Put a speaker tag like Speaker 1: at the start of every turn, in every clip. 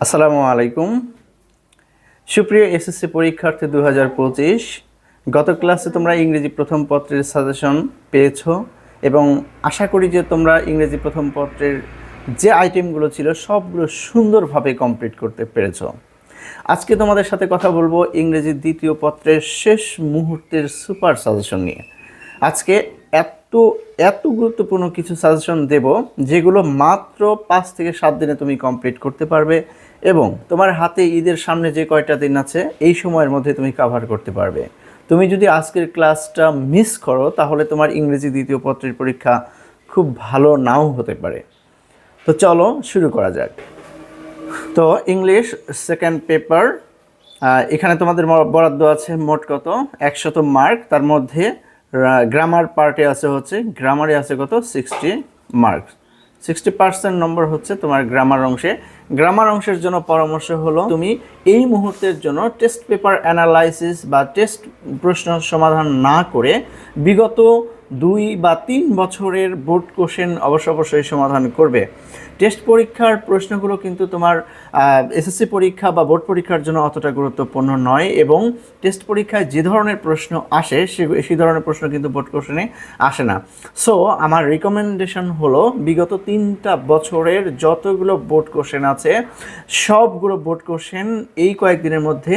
Speaker 1: আসসালামু আলাইকুম। সুপ্রিয় এসএসসি পরীক্ষার্থী দু পঁচিশ, গত ক্লাসে তোমরা ইংরেজি প্রথম পত্রের সাজেশন পেয়েছ এবং আশা করি যে তোমরা ইংরেজি প্রথম পত্রের যে আইটেমগুলো ছিল সবগুলো সুন্দরভাবে কমপ্লিট করতে পেরেছ। আজকে তোমাদের সাথে কথা বলব ইংরেজি দ্বিতীয় পত্রের শেষ মুহূর্তের সুপার সাজেশন নিয়ে। আজকে এত এত গুরুত্বপূর্ণ কিছু সাজেশন দেব যেগুলো মাত্র পাঁচ থেকে সাত দিনে তুমি কমপ্লিট করতে পারবে এবং তোমার হাতে ঈদের সামনে যে কয়টা দিন আছে, এই সময়ের মধ্যে তুমি কাভার করতে পারবে। তুমি যদি আজকের ক্লাসটা মিস করো, তাহলে তোমার ইংরেজি দ্বিতীয় পত্রের পরীক্ষা খুব ভালো নাও হতে পারে। তো চলো শুরু করা যাক। তো ইংলিশ সেকেন্ড পেপার এখানে তোমাদের বরাদ্দ আছে মোট কত? একশত মার্ক তার মধ্যে গ্রামার পার্টে আছে হচ্ছে গ্রামারে আছে কত? Sixty mark sixty percent number হচ্ছে তোমার গ্রামার অংশে। গ্রামার অংশের জন্য পরামর্শ হলো, তুমি এই মুহূর্তের জন্য টেস্ট পেপার অ্যানালাইসিস বা টেস্ট প্রশ্ন সমাধান না করে বিগত দুই বা তিন বছরের বোর্ড কোশ্চেন অবশ্য অবশ্যই সমাধান করবে। টেস্ট পরীক্ষার প্রশ্নগুলো কিন্তু তোমার এসএসসি পরীক্ষা বা বোর্ড পরীক্ষার জন্য অতটা গুরুত্বপূর্ণ নয় এবং টেস্ট পরীক্ষায় যে ধরনের প্রশ্ন আসে, সে সেই ধরনের প্রশ্ন কিন্তু বোর্ড কোশ্চেনে আসে না। সো আমার রিকমেন্ডেশন হলো বিগত তিনটা বছরের যতগুলো বোর্ড কোশ্চেন আছে, সবগুলো বোর্ড কোশ্চেন এই কয়েকদিনের মধ্যে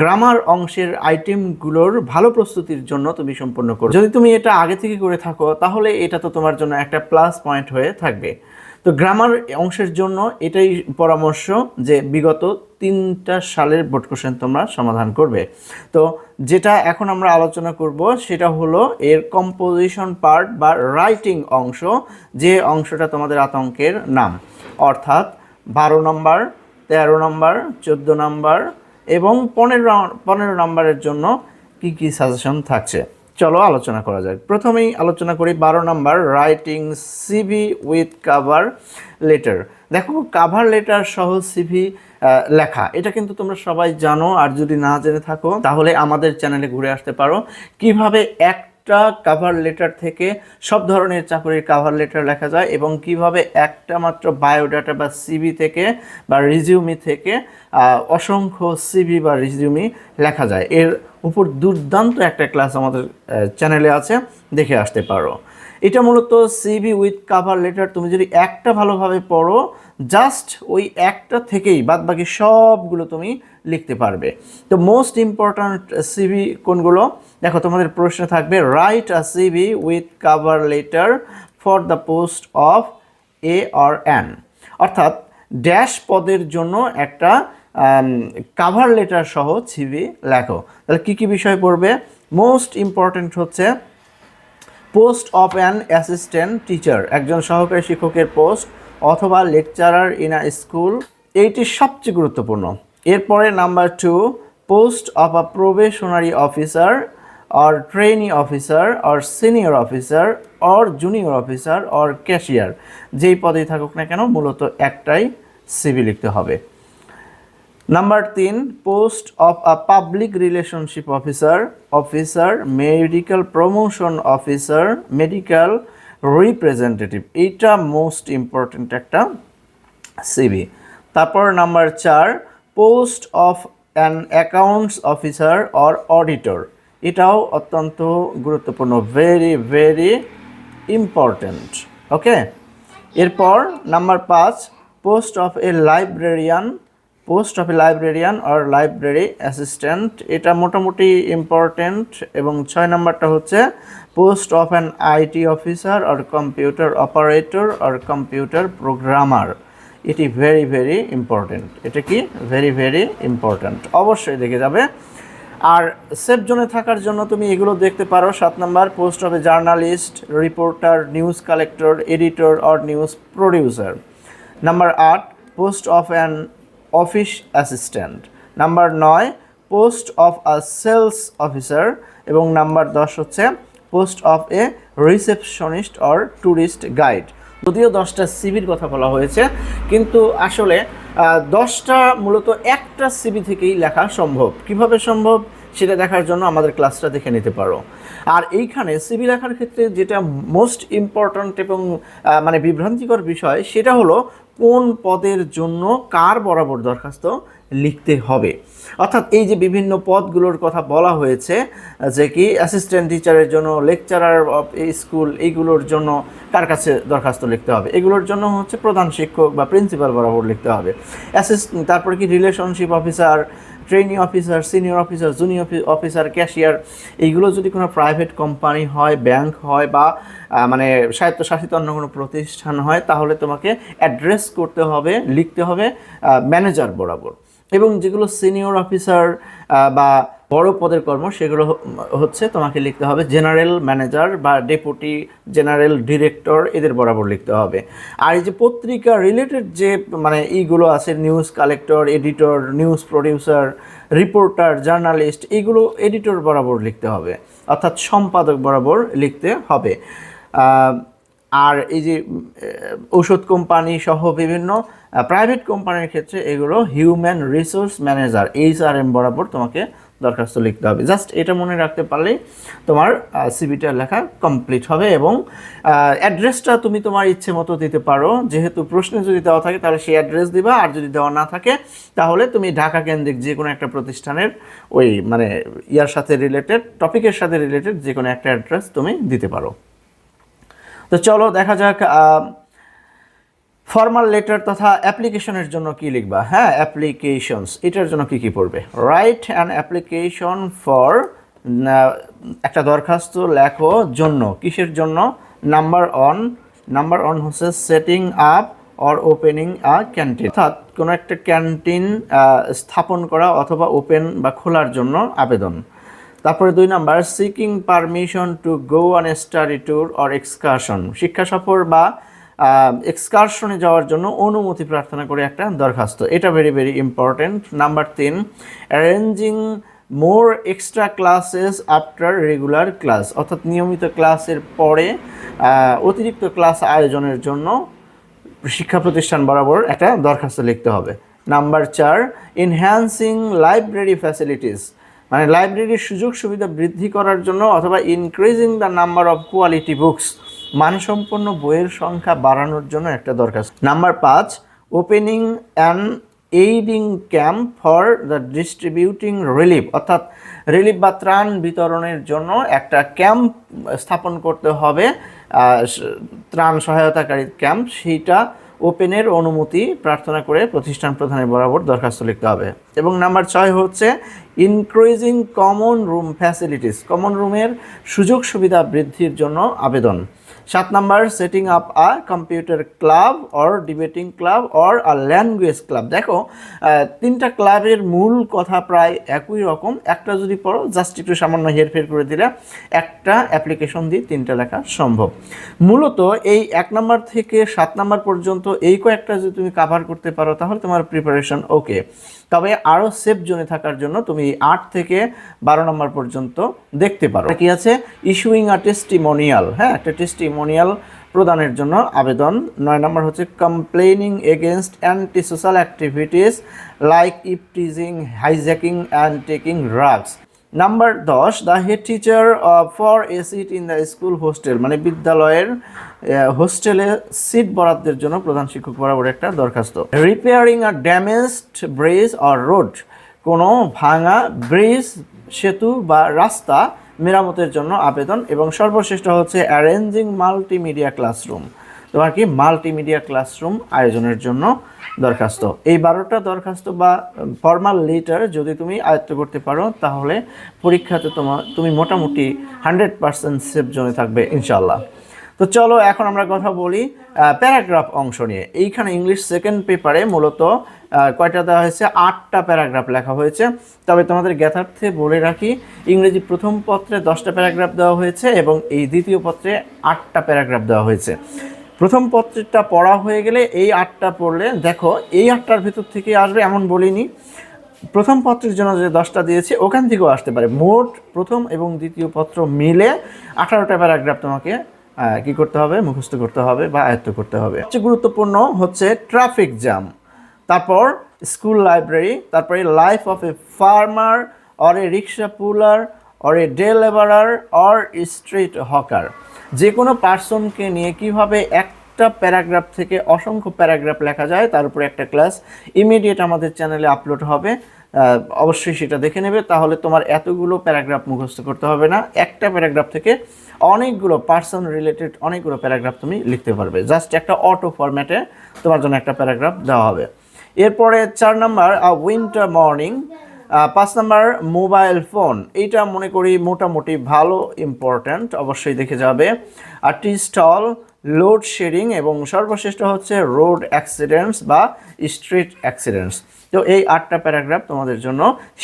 Speaker 1: গ্রামার অংশের আইটেমগুলোর ভালো প্রস্তুতির জন্য তুমি সম্পূর্ণ করো যদি তুমি এটা আগে থেকে করে থাকো, তাহলে এটা তো তোমার জন্য একটা প্লাস পয়েন্ট হয়ে থাকবে। তো গ্রামার অংশের জন্য এটাই পরামর্শ যে বিগত তিনটা সালের বোর্ড কোশ্চেন তোমরা সমাধান করবে। তো যেটা এখন আমরা আলোচনা করব সেটা হলো এর কম্পোজিশন পার্ট বা রাইটিং অংশ, যে অংশটা তোমাদের আতঙ্কের নাম। অর্থাৎ বারো নম্বর তেরো নম্বর চোদ্দ নম্বর এবং পনেরো পনেরো নম্বরের জন্য কি কি সাজেশন থাকছে। চলো আলোচনা করা যাক। প্রথমেই আলোচনা করি বারো number writing CV with cover letter দেখো কাভার লেটার সহ সিভি লেখা, এটা কিন্তু তোমরা সবাই জানো, আর যদি না জেনে থাকো, তাহলে আমাদের চ্যানেলে ঘুরে আসতে পারো। কীভাবে একটা কাভার লেটার থেকে সব ধরনের চাকরির কাভার লেটার লেখা যায় এবং কীভাবে একটা মাত্র বায়োডাটা বা সিভি থেকে বা রিজিউমি থেকে অসংখ্য সিভি বা রিজিউমি লেখা যায়। এর উপর দুর্দান্ত একটা ক্লাস আমাদের চ্যানেলে আছে, দেখে আসতে পারো। এটা মূলত সিভি উইথ কাভার লেটার তুমি যদি একটা ভালোভাবে পড়ো জাস্ট ওই একটা থেকেই বাদ বাকি সবগুলো তুমি লিখতে পারবে। তো মোস্ট ইম্পর্ট্যান্ট সিভি কোনগুলো? দেখো, তোমাদের প্রশ্ন থাকবে write a CV with cover letter for the post of a R an অর্থাৎ ড্যাশ পদের জন্য একটা কাভার লেটার সহ সিভি লেখো। তাহলে কী কী বিষয় পড়বে? মোস্ট ইম্পর্ট্যান্ট হচ্ছে post of an assistant teacher একজন সহকারী শিক্ষকের পোস্ট অথবা লেকচারার ইন আ স্কুল এইটি সবচেয়ে গুরুত্বপূর্ণ। এরপরে number two post of a probationary officer or trainee officer or senior officer or junior officer or cashier যেই পদেই থাকুক না কেন, মূলত একটাই সিভি লিখতে হবে। নাম্বার তিন post of a public relationship officer officer medical promotion officer medical representative এইটা মোস্ট ইম্পর্ট্যান্ট একটা সিবি তারপর নাম্বার চার post of an accounts officer or auditor. এটাও অত্যন্ত গুরুত্বপূর্ণ ভেরি ভেরি ইম্পর্ট্যান্ট ওকে এরপর নাম্বার পাঁচ, post of a librarian, post of a librarian R library assistant, এটা মোটামুটি ইম্পর্ট্যান্ট এবং ছয় নম্বরটা হচ্ছে, post of an IT officer or computer operator or computer programmer. এটি ভেরি ভেরি ইম্পর্ট্যান্ট এটা কি? ভেরি ভেরি ইম্পর্ট্যান্ট অবশ্যই দেখে যাবে। আর সেফ জোনে থাকার জন্য তুমি এগুলো দেখতে পারো। সাত number post of a journalist reporter news collector editor or news producer number আট post of an office assistant number নয় post of a sales officer এবং নাম্বার দশ হচ্ছে post of a receptionist or tourist guide যদিও দশটা সিবির কথা বলা হয়েছে, কিন্তু আসলে দশটা মূলত একটা সিবি থেকেই লেখা সম্ভব। কীভাবে সম্ভব? সেটা দেখার জন্য আমাদের ক্লাসটা দেখে নিতে পারো। আর এইখানে সিবি লেখার ক্ষেত্রে যেটা মোস্ট ইম্পর্ট্যান্ট এবং মানে বিভ্রান্তিকর বিষয়, সেটা হলো কোন পদের জন্য কার বরাবর দরখাস্ত লিখতে হবে। অর্থাৎ এই যে বিভিন্ন পদগুলোর কথা বলা হয়েছে, যে কি অ্যাসিস্ট্যান্ট টিচারের জন্য লেকচারার অফ স্কুল এইগুলোর জন্য কার কাছে দরখাস্ত লিখতে হবে? এগুলোর জন্য হচ্ছে প্রধান শিক্ষক বা প্রিন্সিপাল বরাবর লিখতে হবে। অ্যাসিস্ট তারপরে কি relationship officer training officer senior officer junior officer cashier এইগুলো যদি কোনো প্রাইভেট কোম্পানি হয় ব্যাংক হয় বা মানে স্বায়ত্তশাসিত অন্য কোনো প্রতিষ্ঠান হয়, তাহলে তোমাকে অ্যাড্রেস করতে হবে, লিখতে হবে ম্যানেজার বরাবর। এবং যেগুলো সিনিয়র অফিসার বা বড় পদের কর্ম, সেগুলো হচ্ছে তোমাকে লিখতে হবে জেনারেল ম্যানেজার বা ডেপুটি জেনারেল ডিরেক্টর এদের বরাবর লিখতে হবে। আর এই যে পত্রিকা রিলেটেড যে মানে এইগুলো আছে news collector editor news producer reporter journalist এগুলো এডিটর বরাবর লিখতে হবে। অর্থাৎ সম্পাদক বরাবর লিখতে হবে। আর এই যে ওষুধ কোম্পানি সহ বিভিন্ন প্রাইভেট কোম্পানির ক্ষেত্রে এগুলো human resource manager H R M বরাবর তোমাকে দরখাস্ত লিখতে হবে। জাস্ট এটা মনে রাখতে পারলেই তোমার সিবিটা লেখা কমপ্লিট হবে এবং অ্যাড্রেসটা তুমি তোমার ইচ্ছে মতো দিতে পারো। যেহেতু প্রশ্নে যদি দেওয়া থাকে তাহলে সেই অ্যাড্রেস দিবা, আর যদি দেওয়া না থাকে তাহলে তুমি ঢাকা কেন্দ্রিক যে কোনো একটা প্রতিষ্ঠানের ওই মানে ইয়ার সাথে রিলেটেড টপিকের সাথে রিলেটেড যে কোনো একটা অ্যাড্রেস তুমি দিতে পারো। তো চলো দেখা যাক ফর্মাল লেটার তথা অ্যাপ্লিকেশনের জন্য কি লিখবা। হ্যাঁ অ্যাপ্লিকেশনস এটার জন্য কি কি পড়বে? রাইট অ্যান অ্যাপ্লিকেশন ফর একটা দরখাস্ত লেখো জন্য, কিসের জন্য? নাম্বার অন নাম্বার অন হচ্ছে setting up or opening a canteen অর্থাৎ কোনো একটা ক্যান্টিন স্থাপন করা অথবা ওপেন বা খোলার জন্য আবেদন। তারপরে দুই number seeking permission to go on study tour or excursion শিক্ষা সফর বা এক্সকারশনে যাওয়ার জন্য অনুমতি প্রার্থনা করে একটা দরখাস্ত। এটা ভেরি ভেরি ইম্পর্টেন্ট নাম্বার তিন arranging more extra classes after regular class অর্থাৎ নিয়মিত ক্লাসের পরে অতিরিক্ত ক্লাস আয়োজনের জন্য শিক্ষা প্রতিষ্ঠান বরাবর একটা দরখাস্ত লিখতে হবে। নাম্বার চার এনহ্যান্সিং লাইব্রেরি ফ্যাসিলিটিস মানে লাইব্রেরির সুযোগ সুবিধা বৃদ্ধি করার জন্য অথবা increasing the number of quality books মানসম্পন্ন বইয়ের সংখ্যা বাড়ানোর জন্য একটা দরখাস্ত নাম্বার পাঁচ opening an aiding camp for the distributing relief অর্থাৎ রিলিফ বা ত্রাণ বিতরণের জন্য একটা ক্যাম্প স্থাপন করতে হবে ত্রাণ সহায়তাকারী ক্যাম্প সেইটা ওপেনের অনুমতি প্রার্থনা করে প্রতিষ্ঠান প্রধানের বরাবর দরখাস্ত লিখতে হবে। এবং নাম্বার ছয় হচ্ছে increasing common room facilities common রুমের সুযোগ সুবিধা বৃদ্ধির জন্য আবেদন। সাত number setting up a computer club or debating club or a language club দেখো তিনটা ক্লাবের মূল কথা প্রায় একই রকম। একটা যদি পড়ো জাস্ট একটু সামান্য হেরফের করে দিলে, একটা অ্যাপ্লিকেশন দিয়ে তিনটা লেখা সম্ভব। মূলত এই এক নাম্বার থেকে সাত নাম্বার পর্যন্ত এই কয়েকটা যদি তুমি কাভার করতে পারো, তাহলে তোমার প্রিপারেশন ওকে তবে আরও সেফ জোনে থাকার জন্য তুমি আট থেকে বারো নম্বর পর্যন্ত দেখতে পারো। কি আছে ইস্যুইং আ টেস্টিমোনিয়াল হ্যাঁ একটা টেস্টিমোনিয়াল প্রদানের জন্য আবেদন। নয় নম্বর হচ্ছে complaining against anti social activities like eve teasing hijacking and taking drugs number দশ the head teacher for a seat in the school hostel মানে বিদ্যালয়ের হোস্টেলে সিট বরাদ্দের জন্য প্রধান শিক্ষক বরাবর একটা দরখাস্ত। Repairing a damaged bridge or road কোনো ভাঙা ব্রিজ সেতু বা রাস্তা মেরামতের জন্য আবেদন এবং সর্বশ্রেষ্ঠ হচ্ছে অ্যারেঞ্জিং মাল্টিমিডিয়া ক্লাসরুম তোমার কি মাল্টিমিডিয়া ক্লাসরুম আয়োজনের জন্য দরখাস্ত? এই বারোটা দরখাস্ত বা ফর্মাল লেটার যদি তুমি আয়ত্ত করতে পারো, তাহলে পরীক্ষাতে তোমার তুমি মোটামুটি হান্ড্রেড পার্সেন্ট সেফ জোনে থাকবে ইনশাল্লাহ তো চলো এখন আমরা কথা বলি প্যারাগ্রাফ অংশ নিয়ে। এইখানে ইংলিশ সেকেন্ড পেপারে মূলত কয়টা দেওয়া হয়েছে? আটটা প্যারাগ্রাফ লেখা হয়েছে। তবে তোমাদের জ্ঞাতার্থে বলে রাখি, ইংরেজি প্রথম পত্রে দশটা প্যারাগ্রাফ দেওয়া হয়েছে এবং এই দ্বিতীয় পত্রে আটটা প্যারাগ্রাফ দেওয়া হয়েছে। প্রথম পত্রটা পড়া হয়ে গেলে এই আটটা পড়লে, দেখো, এই আটটার ভিতর থেকে আসবে এমন বলিনি। প্রথম পত্রের জন্য যে দশটা দিয়েছে, ওখান থেকেও আসতে পারে। মোট প্রথম এবং দ্বিতীয় পত্র মিলে আঠারোটা প্যারাগ্রাফ তোমাকে কি করতে হবে? মুখস্থ করতে হবে বা আয়ত্ত করতে হবে। সবচেয়ে গুরুত্বপূর্ণ হচ্ছে ট্রাফিক জ্যাম তারপর স্কুল লাইব্রেরি তারপরে life of a farmer or a rickshaw puller or a day labourer or street hawker যে কোনো পার্সনকে নিয়ে কীভাবে একটা প্যারাগ্রাফ থেকে অসংখ্য প্যারাগ্রাফ লেখা যায়, তার উপরে একটা ক্লাস ইমিডিয়েট আমাদের চ্যানেলে আপলোড হবে। অবশ্যই সেটা দেখে নেবে। তাহলে তোমার এতগুলো প্যারাগ্রাফ মুখস্থ করতে হবে না। একটা প্যারাগ্রাফ থেকে অনেকগুলো পার্সন রিলেটেড অনেকগুলো প্যারাগ্রাফ তুমি লিখতে পারবে। জাস্ট একটা অটো ফরম্যাটে তোমার জন্য একটা প্যারাগ্রাফ দেওয়া হবে। এরপরে চার নাম্বার উইন্টার মর্নিং। পাঁচ নাম্বার, মোবাইল ফোন। এইটা মনে করি মোটামুটি ভালো, ইম্পর্ট্যান্ট, অবশ্যই দেখে যাবে। আর টি স্টল লোড শেডিং এবং সর্বশ্রেষ্ঠ হচ্ছে রোড অ্যাক্সিডেন্টস বা স্ট্রিট অ্যাক্সিডেন্টস। তো এই আটটা প্যারাগ্রাফ তোমাদের জন্য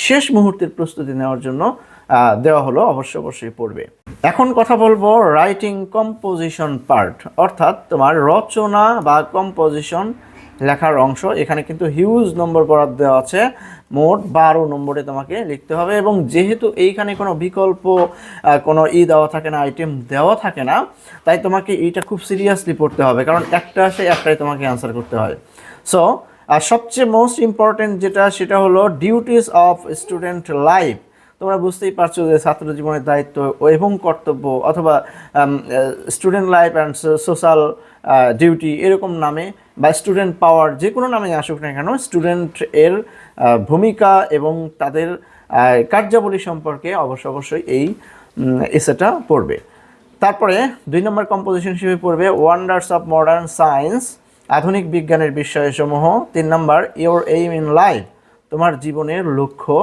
Speaker 1: শেষ মুহূর্তের প্রস্তুতি নেওয়ার জন্য দেওয়া হলো, অবশ্য অবশ্যই পড়বে। এখন কথা বলব রাইটিং কম্পোজিশন পার্ট অর্থাৎ তোমার রচনা বা কম্পোজিশন লেখার অংশ। এখানে কিন্তু হিউজ নম্বর বরাদ্দ দেওয়া আছে, মোট বারো নম্বরে তোমাকে লিখতে হবে এবং যেহেতু এইখানে কোনো বিকল্প কোনো ই দেওয়া থাকে না আইটেম দেওয়া থাকে না, তাই তোমাকে এইটা খুব সিরিয়াসলি পড়তে হবে, কারণ একটা আসে একটাই তোমাকে অ্যান্সার করতে হয়। সো আর সবচেয়ে মোস্ট ইম্পর্টেন্ট যেটা, সেটা হলো ডিউটিস অফ স্টুডেন্ট লাইফ তোমরা বুঝতেই পারছ যে ছাত্র জীবনের দায়িত্ব এবং কর্তব্য অথবা student life and social duty এরকম নামে বা স্টুডেন্ট পাওয়ার যে কোনো নামে আসুক না কেন স্টুডেন্ট এর ভূমিকা এবং তাদের কার্যাবলী সম্পর্কে অবশ্য অবশ্যই এই এসেটা পড়বে। তারপরে দুই নম্বর কম্পোজিশন হিসেবে পড়বে ওয়ান্ডার্স অফ মডার্ন সায়েন্স আধুনিক বিজ্ঞানের বিষয়সমূহ, তিন number your aim in life তোমার জীবনের লক্ষ্য।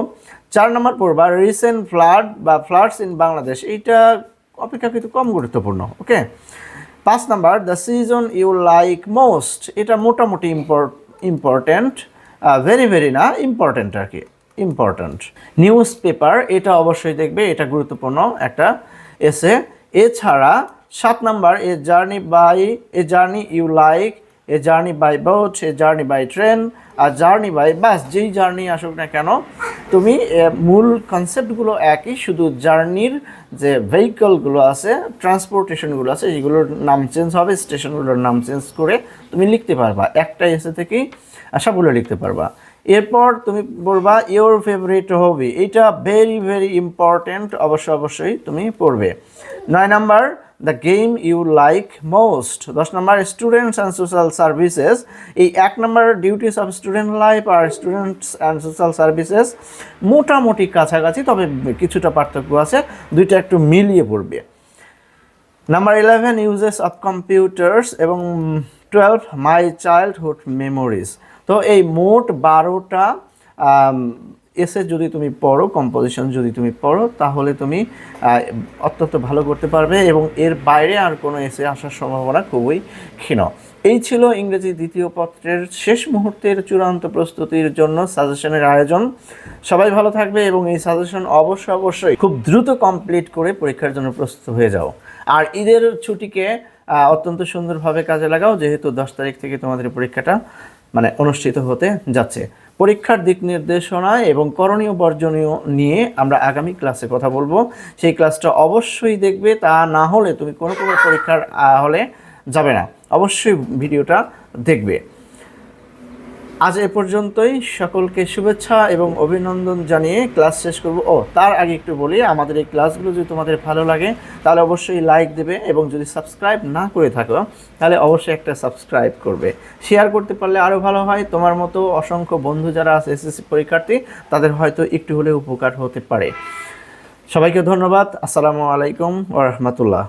Speaker 1: চার নম্বর পড়বা রিসেন্ট ফ্লাড বা ফ্লাডস ইন বাংলাদেশ, এইটা অপেক্ষাকৃত কম গুরুত্বপূর্ণ ওকে পাঁচ number the season you like most এটা মোটামুটি ইম্পর্ট ইম্পর্ট্যান্ট ভেরি ভেরি না ইম্পর্ট্যান্ট আর কি ইম্পর্ট্যান্ট নিউজ পেপার এটা অবশ্যই দেখবে, এটা গুরুত্বপূর্ণ একটা এসে এছাড়া, সাত number a journey by a journey you like a journey by boat, a journey by train, R journey by bus, যেই জার্নি আসুক না কেন, তুমি মূল কনসেপ্টগুলো একই, শুধু জার্নির যে ভেহিকলগুলো আছে ট্রান্সপোর্টেশনগুলো আছে যেগুলোর নাম চেঞ্জ হবে স্টেশনগুলোর নাম চেঞ্জ করে তুমি লিখতে পারবা। একটা এসে থেকেই সবগুলো লিখতে পারবা। এরপর তুমি বলবা ইওর ফেভারিট হবি এটা ভেরি ভেরি ইম্পর্ট্যান্ট অবশ্যই অবশ্যই তুমি পড়বে। নয় number the game you like most দশ number students and social services এই এক number duties of student life R students and social services মোটামুটি কাছাকাছি, তবে কিছুটা পার্থক্য আছে। দুইটা একটু মিলিয়ে পড়বে। Number eleven uses of computers এবং টুয়েলভ মাই চাইল্ডহুড মেমোরিজ তো এই মোট বারোটা এসে যদি তুমি পড়ো কম্পোজিশন যদি তুমি পড়ো, তাহলে তুমি অত্যন্ত ভালো করতে পারবে এবং এর বাইরে আর কোনো এসে আসার সম্ভাবনা খুবই ক্ষীণ। এই ছিল ইংরেজি দ্বিতীয় পত্রের শেষ মুহূর্তের চূড়ান্ত প্রস্তুতির জন্য সাজেশনের আয়োজন। সবাই ভালো থাকবে এবং এই সাজেশন অবশ্যই অবশ্যই খুব দ্রুত কমপ্লিট করে পরীক্ষার জন্য প্রস্তুত হয়ে যাও। আর ঈদের ছুটিকে অত্যন্ত সুন্দরভাবে কাজে লাগাও, যেহেতু দশ তারিখ থেকে তোমাদের পরীক্ষাটা মানে অনুষ্ঠিত হতে যাচ্ছে। পরীক্ষার দিক নির্দেশনা এবং করণীয় বর্জনীয় নিয়ে আমরা আগামী ক্লাসে কথা বলব। সেই ক্লাসটা অবশ্যই দেখবে, তা না হলে তুমি কোনো কোনো পরীক্ষার হলে যাবে না। অবশ্যই ভিডিওটা দেখবে। আজ এ পর্যন্তই। সকলকে শুভেচ্ছা এবং অভিনন্দন জানিয়ে ক্লাস শেষ করব। ও, তার আগে একটু বলি, আমাদের এই ক্লাসগুলো যদি তোমাদের ভালো লাগে, তাহলে অবশ্যই লাইক দেবে এবং যদি সাবস্ক্রাইব না করে থাকো, তাহলে অবশ্যই একটা সাবস্ক্রাইব করবে। শেয়ার করতে পারলে আরও ভালো হয়। তোমার মতো অসংখ্য বন্ধু যারা আছে, এসএসসি পরীক্ষার্থী, তাদের হয়তো একটু হলেও উপকার হতে পারে। সবাইকে ধন্যবাদ। আসসালামু আলাইকুম ও রহমতুল্লাহ।